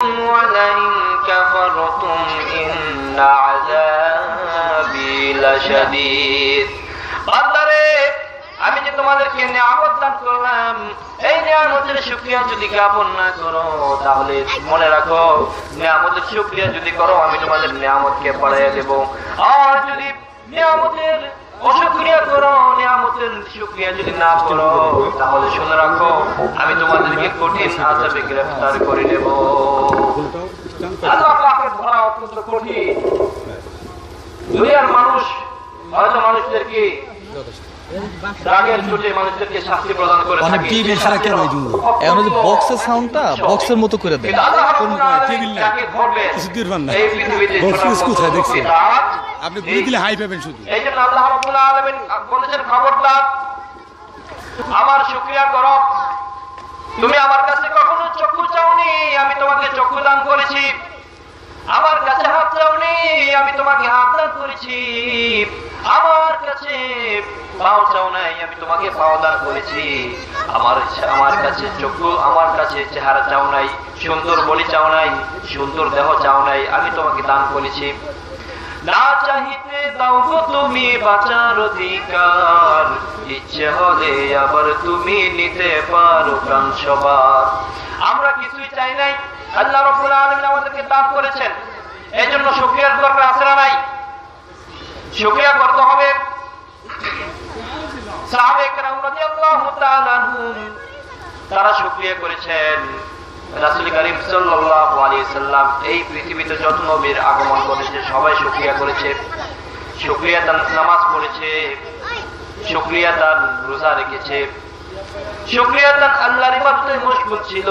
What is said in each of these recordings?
ولئن كفرتم إن عذابي لشديد বান্দারে আমি যে তোমাদেরকে নিয়ামত দান করলাম এই নিয়ামতের শুকরিয়া যদি জ্ঞাপন না করো তাহলে মনে রাখো নিয়ামতের শুকরিয়া যদি করো আমি তোমাদের নিয়ামতকে বাড়াইয়া দেব আর যদি নিয়ামতের অশুক্রিয়া করো নিয়ামতের শুক্রিয়া যদি না করো তাহলে শুনে রাখো আমি তোমাদেরকে কঠিন আজাবে গ্রেফতার করে নেব ধরা অত্যন্ত কঠিন দুনিয়ার মানুষ হয়তো মানুষদেরকে বক্সের সাউন্ডটা বক্সের মতো করে দেয় কোথায় দেখছেন? আপনি গুলি দিলে হাই পাবেন শুধু। এই জন্য আল্লাহ রাব্বুল আলামিন বলেছেন, খবরদার, আমার শুকরিয়া করো। তুমি আমার কাছে কখনো চক্ষু চাওনি, আমি তোমাকে চক্ষু দান করেছি। আমার কাছে হাত চাওনি, আমি তোমাকে হাত দান করেছি। আমার কাছে পাও চাও নাই, আমি তোমাকে পাও দান করেছি। আমার আমার কাছে চক্ষু, আমার কাছে চেহারা চাও নাই, সুন্দর বলি চাও নাই, সুন্দর দেহ চাও নাই, আমি তোমাকে দান করেছি। না চাহিতে দাও তুমি বাঁচার অধিকার। ইচ্ছে হলে আবার তুমি নিতে পারো সবার আমরা কিছুই চাই নাই। আল্লাহ রব্বুল আলামিন আমাদেরকে দান করেছেন। এই জন্য শুকরিয়ার দরকার আছে না নাই? শুকরিয়া করতে হবে। সাহাবে তারা শুকরিয়া করেছেন। রাসূল করিম সাল্লাম এই পৃথিবীতে যত নবীর আগমন করেছে সবাই শুকরিয়া করেছে। শুকরিয়া তার নামাজ পড়েছে, শুকরিয়া তার রোজা রেখেছে। শুকরিয়া তার আল্লাহর মশগুল ছিল।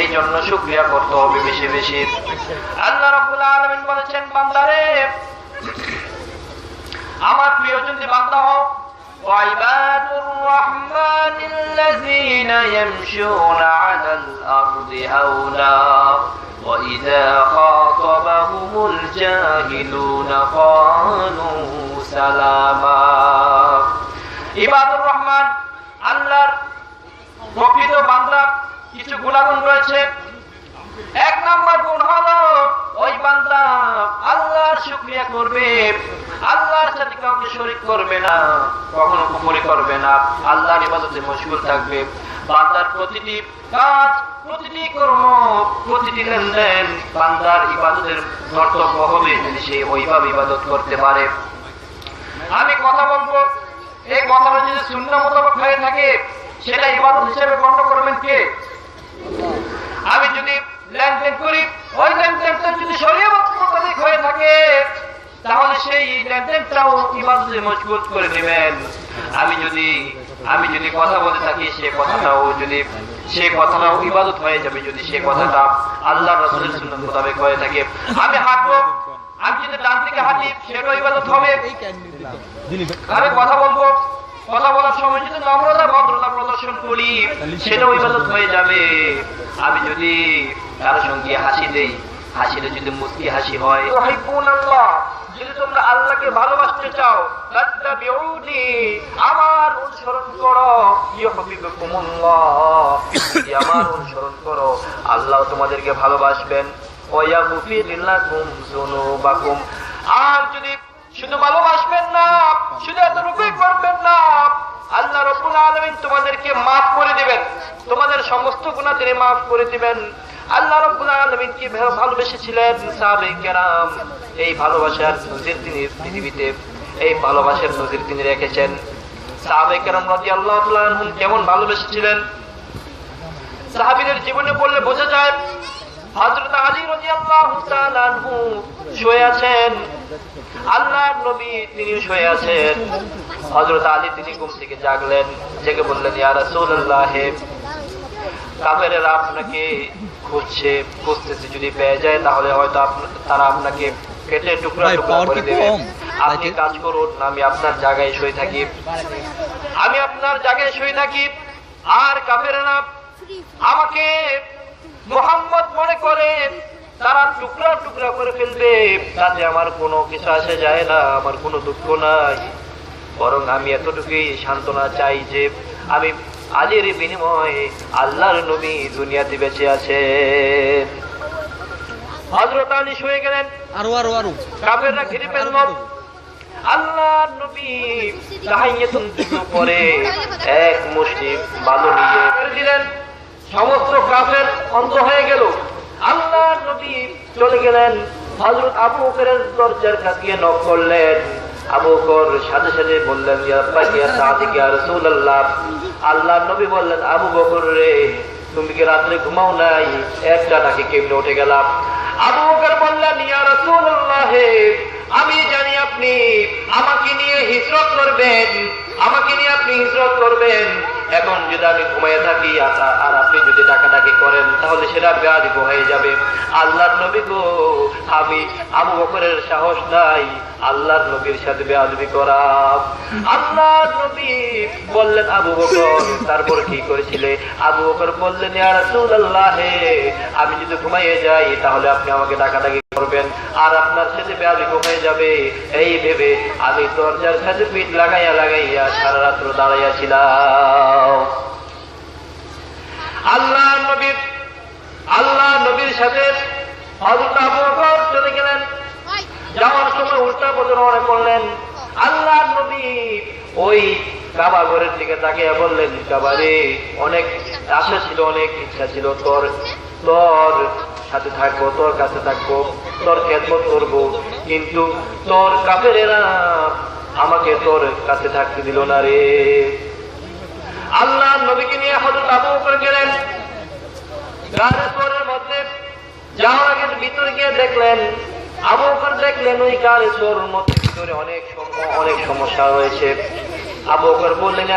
এই জন্য শুকরিয়া করতে হবে বেশি বেশি। আল্লাহ বলেছেন আমার প্রিয় যদি বান্দা হও وعباد الرحمن الذين يمشون على الأرض هونا وإذا خاطبهم الجاهلون قالوا سلاما ইবাদুর রহমান আল্লাহর প্রকৃত বান্দা কিছু গুণাগুণ রয়েছে এক নাম্বার গুণ হলো ওই বান্দা আল্লাহর শুকরিয়া করবে আল্লাহর সাথে কাউকে শরীক করবে না, কখনো কুপুরি করবে না। আল্লাহর ইবাদতে মশগুল থাকবে। বান্দার প্রতিটি কাজ, প্রতিটি কর্ম, প্রতিটি লেনদেন বান্দার ইবাদতের হবে যদি সে ওইভাবে ইবাদত করতে পারে। আমি কথা বলব, এই কথাটা যদি শূন্য মোতাবেক হয়ে থাকে, সেটা ইবাদত হিসেবে গণ্য করবেন কে? আমি যদি লেনদেন করি, ওই লেনদেনটা যদি শরীয় হয়ে থাকে তাহলে সেই লেনদেনটাও ইবাদতে মজবুত করে নেবেন। আমি যদি আমি যদি কথা বলে থাকি, সে কথাটাও যদি, সে কথাটাও ইবাদত হয়ে যাবে যদি সে কথাটা আল্লাহ রসুলের সুন্নত মোতাবেক হয়ে থাকে। আমি হাঁটবো, আমি যদি ডান দিকে হাঁটি, সেটাও ইবাদত হবে। আমি কথা বলব, কথা বলার সময় যদি নম্রতা, ভদ্রতা প্রদর্শন করি, সেটাও ইবাদত হয়ে যাবে। আমি যদি কারও সঙ্গে হাসি দেই হাসিলে যদি মুস্কি হাসি হয় যদি তোমরা আল্লাহকে ভালোবাসতে চাও আমার অনুসরণ করো। আমার অনুসরণ করো। আল্লাহ তোমাদেরকে ভালোবাসবেন। আর যদি শুধু ভালোবাসবেন না, শুধু এতটুকুই করবেন না, আল্লাহ রব্বুল আলামিন তোমাদেরকে মাফ করে দিবেন। তোমাদের সমস্ত গুনাহ তিনি মাফ করে দিবেন। আল্লাহ রব্বুল আলামিন কি ভালোবেসেছিলেন সাহাবে কেরাম? এই ভালোবাসার নজির তিনি পৃথিবীতে, এই ভালোবাসার নজির তিনি রেখেছেন। সাহাবে কেরাম তাআলা আনহুম কেমন ভালোবেসেছিলেন? সাহাবীদের জীবনে পড়লে বোঝা যায়, হযরত আলী তাআলা আনহু শুয়ে আছেন। আল্লাহর নবী তিনি শুয়ে আছেন। হযরত আলী তিনি ঘুম থেকে জাগলেন। জেগে বললেন, ইয়া রাসূলুল্লাহ কাফেরেরা আপনাকে খুঁজছে খুঁজতেছে যদি পেয়ে যায় তাহলে হয়তো তারা আপনাকে কেটে টুকরা টুকরা করে দেবে। আপনি কাজ করুন আমি আপনার জায়গায় শুয়ে থাকি। আমি আপনার জায়গায় শুয়ে থাকি। আর কাফেরেরা আমাকে মোহাম্মদ মনে করে তারা টুকরা টুকরা করে ফেলবে। তাতে আমার কোনো কিছু আসে যায় না আমার কোনো দুঃখ নাই। বরং আমি এতটুকুই সান্ত্বনা চাই যে আমি আজের বিনিময়ে আল্লাহর নবী দুনিয়াতে বেঁচে হজরত আলী শুয়ে গেলেন। আরও আরও আরও। কাফেররা ঘিরে ফেলল। নবী পরে এক মুষ্টি বালু নিয়ে দিলেন। সমস্ত কাফের অন্ধ হয়ে গেল। আল্লাহ নবী চলে গেলেন। হযরত আবু বকরের দরজার কাছে নক করলেন। আবু সাথে সাথে বললেন আল্লাহ নবী বললেন, আবু বকর রে, তুমি কি রাত্রে ঘুমাও নাই? একটা ডাকে কেমনে উঠে গেলাম? আবু বকর বললেন, ইয়া আমি জানি আপনি আমাকে নিয়ে হিজরত করবেন, আমাকে নিয়ে আপনি হিজরত করবেন। এখন যদি আমি ঘুমাইয়ে থাকি, আর- আপনি যদি ডাকাডাকি করেন, তাহলে সেটা বেয়াদিব হয়ে যাবে। আল্লাহর নবী গো, আমি আবু বকরের সাহস নাই। আল্লাহর নবীর সাথে বেয়াদবি করা। আল্লাহর নবী বললেন আবু বকর, তারপর কি করেছিলে? আবু বকর বললেন আমি যদি ঘুমাইয়ে যাই, তাহলে আপনি আমাকে ডাকাডাকি করবেন। আর আপনার সাথে বেয়াদবি হয়ে যাবে। এই ভেবে আমি দরজার সাথে পিঠ লাগাইয়া লাগাইয়া সারা রাত্র দাঁড়াইয়াছিলাম। আল্লাহ নবীর আল্লাহ নবীর সাথে চলে গেলেন। যাওয়ার সময় উল্টা মনে করলেন। আল্লাহ নবী ওই কাবা ঘরের দিকে তাকিয়ে বললেন কাবারে অনেক আশা ছিল, অনেক ইচ্ছা ছিল। তোর তোর সাথে থাকব, তোর কাছে থাকব, তোর খেদমত করব। কিন্তু তোর কাফেরেরা আমাকে তোর কাছে থাকতে দিল না রে। আল্লাহ নবীকে নিয়ে হযরত আবু বকর গেলেন। গাড়ি মধ্যে যাওয়ার আগে ভিতরে গিয়ে দেখলেন, আবু বকর দেখলেন ওই চোর মধ্যে ভিতরে অনেক অনেক সমস্যা রয়েছে। আবু বকর বললেন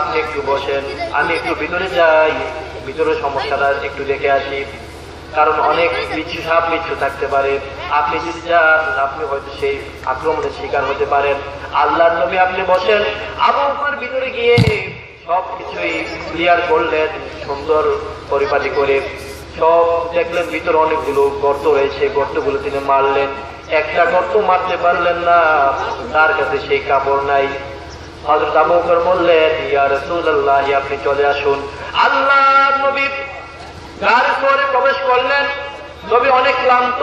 আপনি একটু বসেন, আমি একটু ভিতরে যাই ভিতরে সমস্যাটা একটু দেখে আসি। কারণ অনেক বিচ্ছু সাপ বিচ্ছু থাকতে পারে। আপনি যদি যান, আপনি হয়তো সেই আক্রমণের শিকার হতে পারেন। আল্লাহর নবী আপনি বসেন, আবু বকর ভিতরে গিয়ে সব কিছুই ক্লিয়ার করলেন, সুন্দর পরিপাটি করে। সব দেখলেন, ভিতরে অনেকগুলো গর্ত রয়েছে, গর্তগুলো তিনি মারলেন। একটা গর্ত মারতে পারলেন না। তার কাছে সেই কাপড় নাই। হযরত আবু বকর বললেন, ইয়া রাসূলুল্লাহ, আপনি চলে আসুন। আল্লাহ নবী গাড়ি করে প্রবেশ করলেন। নবী অনেক ক্লান্ত।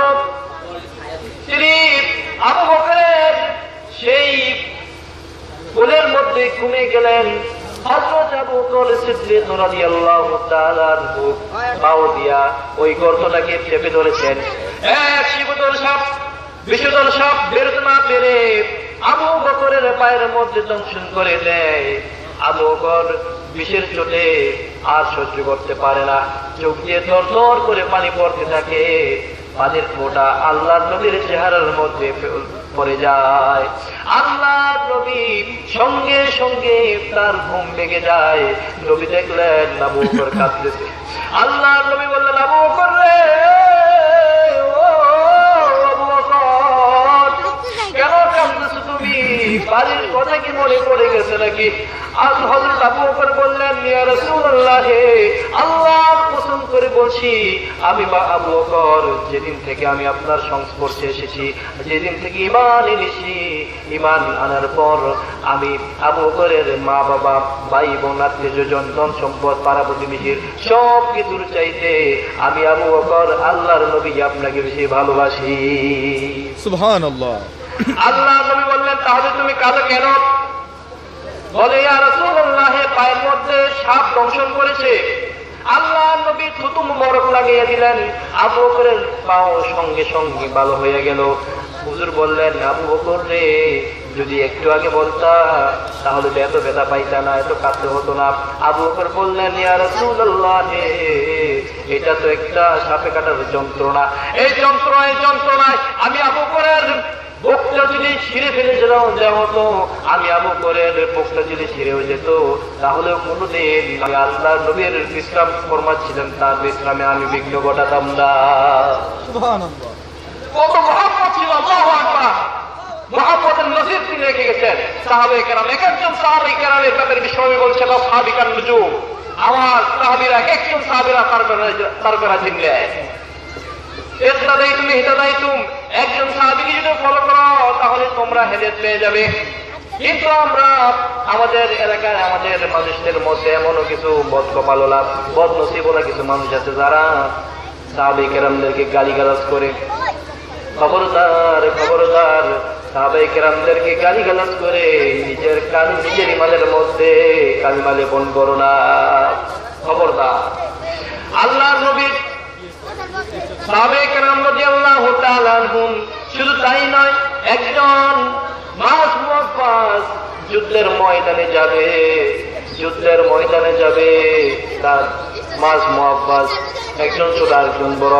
তিনি আবু বকরের সেই কোলের মধ্যে ঘুমিয়ে গেলেন। হযরত আবু বকর সিদ্দিক রাদিয়াল্লাহু তাআলার মুখ পাও দিয়া ওই গর্তটাকে চেপে ধরেছেন। এক শিবদল সাপ বিষদল সাপ বেরোতে না পেরে আবু বকরের পায়ের মধ্যে দংশন করে দেয়। আবু বকর বিষের চোটে আর সহ্য করতে পারে না। চোখ দিয়ে দর দর করে পানি পড়তে থাকে। পানির ফোঁটা আল্লাহ নবীর চেহারার মধ্যে পড়ে যায়। আল্লাহ নবী সঙ্গে সঙ্গে তার ঘুম ভেঙে যায়। নবী দেখলেন আবু বকর কাঁদতেছে। আল্লাহ নবী বাড়ির কথা কি মনে পড়ে গেছে নাকি? আজ হযরত আবু বকর বললেন ইয়া রাসূলুল্লাহ আল্লাহর কসম করে বলছি আমি বা আবু বকর যেদিন থেকে আমি আপনার সংস্পর্শে এসেছি যেদিন থেকে ঈমান এনেছি ঈমান আনার পর আমি আবু বকরের মা বাবা ভাই বোন আত্মীয় স্বজন ধন সম্পদ পাড়া প্রতিবেশীর সব কিছুর চাইতে আমি আবু বকর আল্লাহর নবী আপনাকে বেশি ভালোবাসি। সুবহানাল্লাহ। আল্লাহ নবী তাহলে তুমি কাঁদো কেন? বলে পায়ের মধ্যে সাপ দংশন করেছে। আল্লাহ নবী থুতু মোবারক লাগিয়ে দিলেন। আবু বকরের পাও সঙ্গে সঙ্গে ভালো হয়ে গেল। হুজুর বললেন, আবু বকর রে, যদি একটু আগে বলতা, তাহলে তো এত ব্যথা পাইতা না, এত কাঁদতে হতো না। আবু বকর বললেন এটা তো একটা সাপে কাটার যন্ত্রণা। এই যন্ত্র এই যন্ত্রণায় আমি আবু বকরের বুকটা যদি ছিঁড়ে ফেলে যেতাম দেওয়া হতো আমি আবু করে বুকটা যদি ছিঁড়েও যেত তাহলে কোনোদিন আল্লাহ নবীর বিশ্রাম ফরমাচ্ছিলেন তার বিশ্রামে আমি বিঘ্ন ঘটাতাম না। কত মহাব্বত ছিল আল্লাহ নজির তিনি রেখে গেছেন। সাহাবে কেরাম এক একজন সাহাবি কেরামের ব্যাপারে বিশ্বনবী বলছে বা সাহাবি আমার সাহাবিরা এক একজন সাহাবিরা তার তার বেড়া চিনলেন ইহতাদাই তুমি হিতাদাই তুম একজন ফলো করো, তাহলে তোমরা পেয়ে যাবে। কিন্তু আমরা আমাদের এলাকায়, আমাদের মানুষদের মধ্যে এমনও কিছু কিছু মানুষ আছে যারা গালিগালাজ করে। খবরদার খবরদার, সাহাবে কেরামদেরকে গালিগালাজ করে নিজের কান, নিজের ইমানের মধ্যে কালিমা লেপন করো না। খবরদার। আল্লাহ নবীর শুধু তাই নয়, একজন মাস মুআফফাস যুদ্ধের ময়দানে যাবে, যুদ্ধের ময়দানে যাবে, তার মাস মুআফফাস একজন ছোট একজন বড়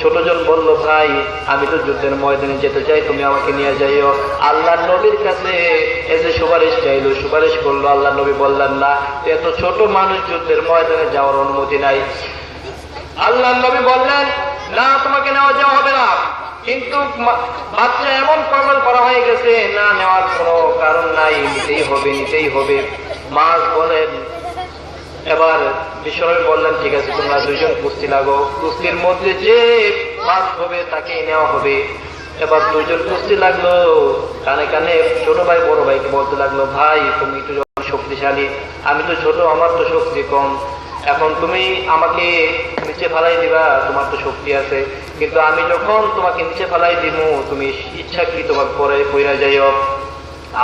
ছোটজন বলল, ভাই, আমি তো যুদ্ধের ময়দানে যেতে চাই, তুমি আমাকে নিয়ে যাইও। আল্লাহ নবীর কাছে এসে সুপারিশ চাইলো। সুপারিশ করল আল্লাহ নবী বললেন, না, এত ছোট মানুষ যুদ্ধের ময়দানে যাওয়ার অনুমতি নাই। আল্লাহ নবী বললেন না, তোমাকে নেওয়া যাওয়া হবে না। কিন্তু বাচ্চা এমন পাগল করা হয়ে গেছে, না নেওয়ার কোনো কারণ নাই, নিতেই হবে নিতেই হবে। মাস বলেন, এবার বিশ্বনবী বললেন, ঠিক আছে, তোমরা দুইজন কুস্তি লাগো। কুস্তির মধ্যে যে মাছ হবে তাকে নেওয়া হবে। এবার দুইজন কুস্তি লাগল, কানে কানে ছোট ভাই, বড় ভাইকে বলতে লাগল, ভাই, তুমি একটু শক্তিশালী, আমি তো ছোট, আমার তো শক্তি কম। এখন তুমি আমাকে নিচে ফেলাই দিবা, তোমার তো শক্তি আছে। কিন্তু আমি যখন তোমাকে নিচে ফেলাই দিব তুমি ইচ্ছাকৃত পরে পইরা যাইও।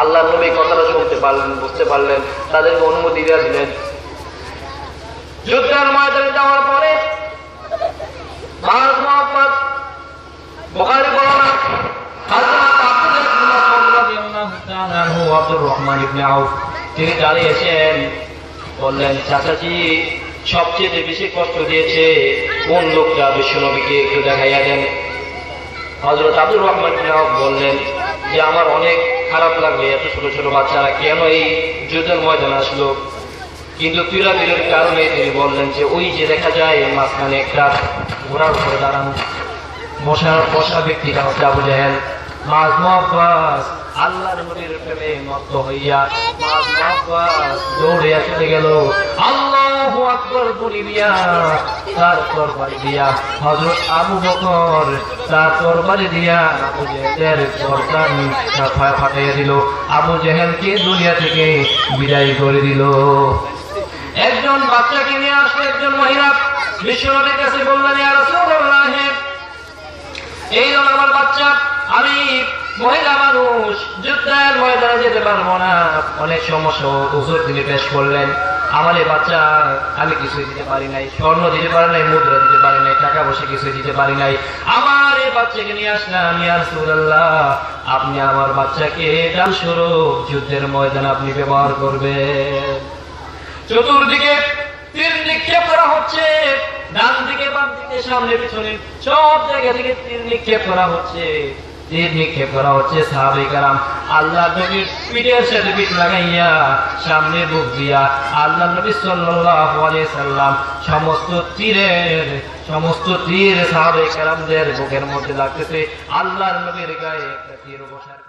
আল্লাহ নবী কথাটা শুনতে পারলেন, বুঝতে পারলেন, তাদেরকে অনুমতি দেওয়া দিলেন। যুদ্ধের ময়দানে যাওয়ার পরে ভারত তিনি দাঁড়িয়েছেন বললেন, চাচাজি সবচেয়ে বেশি কষ্ট দিয়েছে কোন লোকটা? বিশ্বনবীকে একটু দেখাইয়া দেন। হজরত আব্দুর রহমান বললেন যে, আমার অনেক খারাপ লাগবে এত ছোট ছোট বাচ্চারা, কেন এই যুদ্ধের ময়দানে আসলো? কিন্তু পিরামিডের কারণে তিনি বললেন যে, ওই যে দেখা যায় মাঝখানে একটা ঘোড়ার উপরে দাঁড়ানো। বসা বসা ব্যক্তিটা হচ্ছে আবু জাহেল। মাঝ মহাব্বাস, আল্লাহর নবীর প্রেমে মত্ত হইয়া চলে গেল। আল্লাহু আবু দুনিয়া থেকে বিদায় করে দিল? একজন বাচ্চাকে নিয়ে আসলে একজন মহিলা। বিশ্বনবীর কাছে বললেন এই হলো আমার বাচ্চা। আমি মহিলা মানুষ, যুদ্ধের ময়দানে যেতে পারব না। অনেক সমস্যা তিনি পেশ করলেন। আমার বাচ্চা, আমি কিছুই দিতে পারি নাই, স্বর্ণ দিতে পারি নাই, মুদ্রা দিতে পারি নাই, টাকা পয়সা কিছুই দিতে পারি নাই। আমার এই বাচ্চাকে নিয়ে আসলাম, ইয়া রাসূলুল্লাহ, আপনি আমার বাচ্চাকে দান স্বরূপ, যুদ্ধের ময়দানে আপনি ব্যবহার করবেন। চতুর্দিকে তীর নিক্ষেপ করা হচ্ছে, ডান দিকে, বাম দিকে, সামনে, পিছনে, সব জায়গা থেকে তীর নিক্ষেপ করা হচ্ছে। তীর নিক্ষেপ করা হচ্ছে সাহাবে কারাম আল্লাহ নবীর পিঠের সাথে পিঠ লাগাইয়া সামনে বুক দিয়া আল্লাহ নবী সাল্লাম সমস্ত তীরের, সমস্ত তীর সাহাবে কেরামদের বুকের মধ্যে লাগতেছে। আল্লাহ নবীর গায়ে একটা তীর বসার